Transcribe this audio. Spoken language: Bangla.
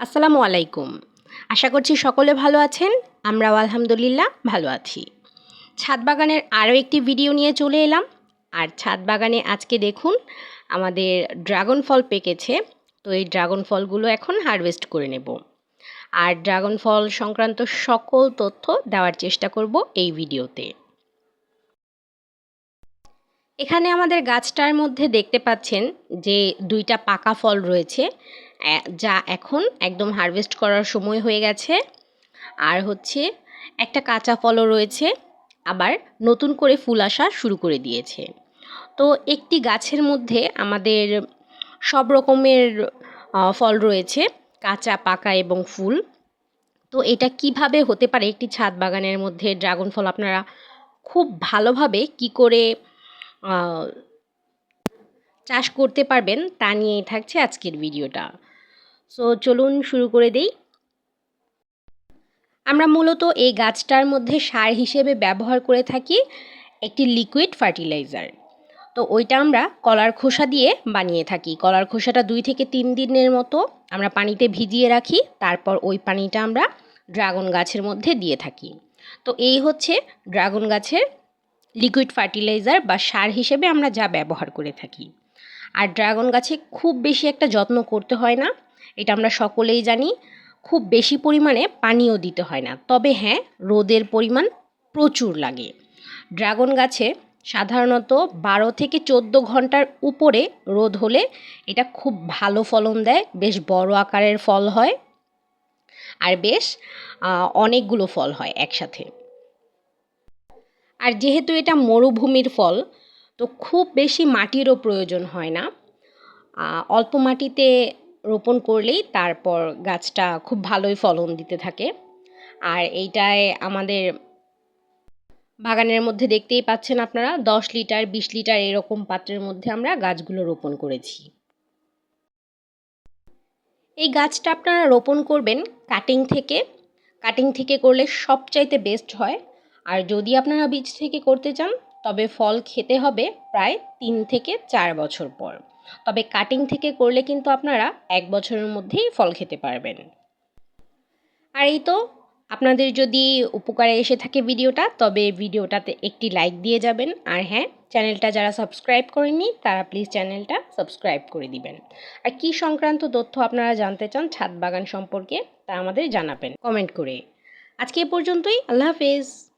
আসসালামু আলাইকুম। আশা করছি সকলে ভালো আছেন, আমরাও আলহামদুলিল্লাহ ভালো আছি। ছাদ বাগানের আরও একটি ভিডিও নিয়ে চলে এলাম। আর ছাদ বাগানে আজকে দেখুন, আমাদের ড্রাগন ফল পেকেছে, তো এই ড্রাগন ফলগুলো এখন হারভেস্ট করে নেব। আর ড্রাগন ফল সংক্রান্ত সকল তথ্য দেওয়ার চেষ্টা করব এই ভিডিওতে। এখানে আমাদের গাছটার মধ্যে দেখতে পাচ্ছেন যে দুইটা পাকা ফল রয়েছে যা এখন একদম হারভেস্ট করার সময় হয়ে গেছে। আর হচ্ছে একটা কাঁচা ফলও রয়েছে, আবার নতুন করে ফুল আসা শুরু করে দিয়েছে। তো একটি গাছের মধ্যে আমাদের সব রকমের ফল রয়েছে, কাঁচা, পাকা এবং ফুল। তো এটা কীভাবে হতে পারে একটি ছাদ বাগানের মধ্যে ড্রাগন ফল, আপনারা খুব ভালোভাবে কি করে চাষ করতে পারবেন, তা নিয়েই থাকছে আজকের ভিডিওটা। সো চলুন শুরু করে দেই। আমরা মূলত এই গাছটার মধ্যে সার হিসেবে ব্যবহার করে থাকি একটি লিকুইড ফার্টিলাইজার তো ওইটা আমরা কলার খোসা দিয়ে বানিয়ে থাকি। কলার খোসাটা দুই থেকে তিন দিনের মতো আমরা পানিতে ভিজিয়ে রাখি, তারপর ওই পানিটা আমরা ড্রাগন গাছের মধ্যে দিয়ে থাকি। তো এই হচ্ছে ড্রাগন গাছের লিকুইড ফার্টিলাইজার বা সার হিসেবে আমরা যা ব্যবহার করে থাকি। আর ড্রাগন গাছে খুব বেশি একটা যত্ন করতে হয় না, এটা আমরা সকলেই জানি। খুব বেশি পরিমাণে পানিও দিতে হয় না। তবে হ্যাঁ রোদের পরিমাণ প্রচুর লাগে। ড্রাগন গাছে সাধারণত বারো থেকে চোদ্দ ঘণ্টার উপরে রোদ হলে এটা খুব ভালো ফলন দেয়, বেশ বড় আকারের ফল হয়। আর বেশ অনেকগুলো ফল হয় একসাথে। আর যেহেতু এটা মরুভূমির ফল, তো খুব বেশি মাটিরও প্রয়োজন হয় না। অল্প মাটিতে রোপণ করলেই তারপর গাছটা খুব ভালোই ফলন দিতে থাকে। আর এইটায় আমাদের বাগানের মধ্যে দেখতেই পাচ্ছেন আপনারা, দশ লিটার, বিশ লিটার এরকম পাত্রের মধ্যে আমরা গাছগুলো রোপণ করেছি। এই গাছটা আপনারা রোপণ করবেন কাটিং থেকে। কাটিং থেকে করলে সবচাইতে বেস্ট হয়। আর যদি আপনারা বীজ থেকে করতে চান, তবে ফল খেতে হবে প্রায় তিন থেকে চার বছর পর। তবে কাটিং থেকে করলে কিন্তু আপনারা এক বছরের মধ্যেই ফল খেতে পারবেন। আর এই তো, আপনাদের যদি উপকারে এসে থাকে ভিডিওটা, তবে ভিডিওটাতে একটি লাইক দিয়ে যাবেন। আর হ্যাঁ চ্যানেলটা যারা সাবস্ক্রাইব করেননি, তারা প্লিজ চ্যানেলটা সাবস্ক্রাইব করে দিবেন। আর কি সংক্রান্ত তথ্য আপনারা জানতে চান ছাদ বাগান সম্পর্কে, তা আমাদের জানাবেন কমেন্ট করে। আজকে এ পর্যন্তই, আল্লাহ হাফেজ।